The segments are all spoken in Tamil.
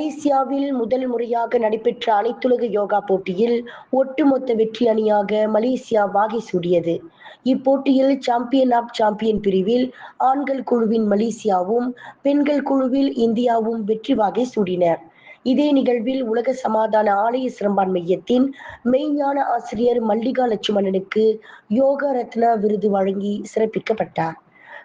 மலேசியாவில் முதல் முறையாக நடைபெற்ற அனைத்துலக யோகா போட்டியில் ஒட்டுமொத்த வெற்றி அணியாக மலேசியா வாகை சூடியது. இப்போட்டியில் சாம்பியன் ஆப் சாம்பியன் பிரிவில் ஆண்கள் குழுவின் மலேசியாவும் பெண்கள் குழுவில் இந்தியாவும் வெற்றி வாகை சூடினர் இதே நிகழ்வில் உலக சமாதான ஆலய சிறம்பான் மையத்தின் மெய்ஞான ஆசிரியர் மல்லிகா லட்சுமணனுக்கு யோகா ரத்னா விருது வழங்கி சிறப்பிக்கப்பட்டார்.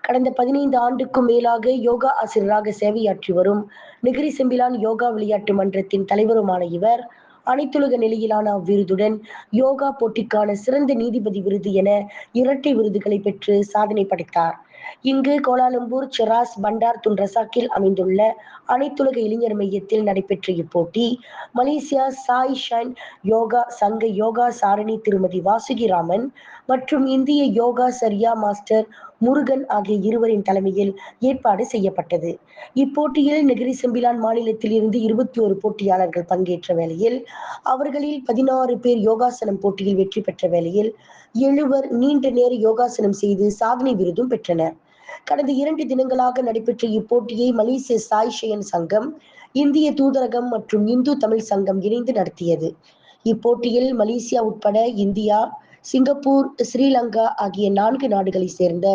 கடந்த பதினைந்து ஆண்டுக்கும் மேலாக யோகா ஆசிரியராக சேவையாற்றி வரும் நெகிரி செம்பிலான் யோகா விளையாட்டு மன்றத்தின் தலைவருமான இவர் அனைத்துலக நிலையிலான அவ்விருதுடன் யோகா போட்டிக்கான சிறந்த நீதிபதி விருது என இரட்டை விருதுகளை பெற்று சாதனை படைத்தார். இங்கு Kuala Lumpur Cheras Bandar Tun ரசாக்கில் அமைந்துள்ள அனைத்துலக இளைஞர் மையத்தில் நடைபெற்ற இப்போட்டி மலேசியா சாய் ஷைன் யோகா சங்க யோகா சாரணி திருமதி வாசுகிராமன் மற்றும் இந்திய யோகா சரியா மாஸ்டர் முருகன் ஆகிய இருவரின் தலைமையில் ஏற்பாடு செய்யப்பட்டது. இப்போட்டியில் நெகிரி செம்பிலான் மாநிலத்தில் இருந்து இருபத்தி ஒரு போட்டியாளர்கள் பங்கேற்ற வேளையில் அவர்களில் பதினாறு பேர் யோகாசனம் போட்டியில் வெற்றி பெற்ற வேளையில் எழுவர் நீண்ட நேர யோகாசனம் செய்து சாதனை விருதும் பெற்றனர். கடந்த இரண்டு தினங்களாக நடைபெற்ற இப்போட்டியை மலேசிய சாய் ஷயன் சங்கம் இந்திய தூதரகம் மற்றும் இந்து தமிழ் சங்கம் இணைந்து நடத்தியது. இப்போட்டியில் மலேசியா உட்பட இந்தியா சிங்கப்பூர் ஸ்ரீலங்கா ஆகிய நான்கு நாடுகளை சேர்ந்த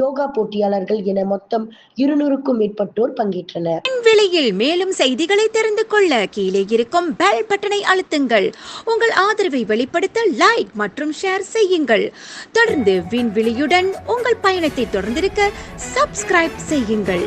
யோகா போட்டியாளர்கள் என மொத்தம் இருநூறுக்கும் மேற்பட்டோர் பங்கேற்றனர். விலையில் மேலும் செய்திகளை தெரிந்து கொள்ள கீழே இருக்கும் பெல் பட்டனை அழுத்துங்கள். உங்கள் ஆதரவை வெளிப்படுத்த லைக் மற்றும் ஷேர் செய்யுங்கள். தொடர்ந்து விண்வெளியுடன் உங்கள் பயணத்தை தொடர்ந்திருக்க சப்ஸ்கிரைப் செய்யுங்கள்.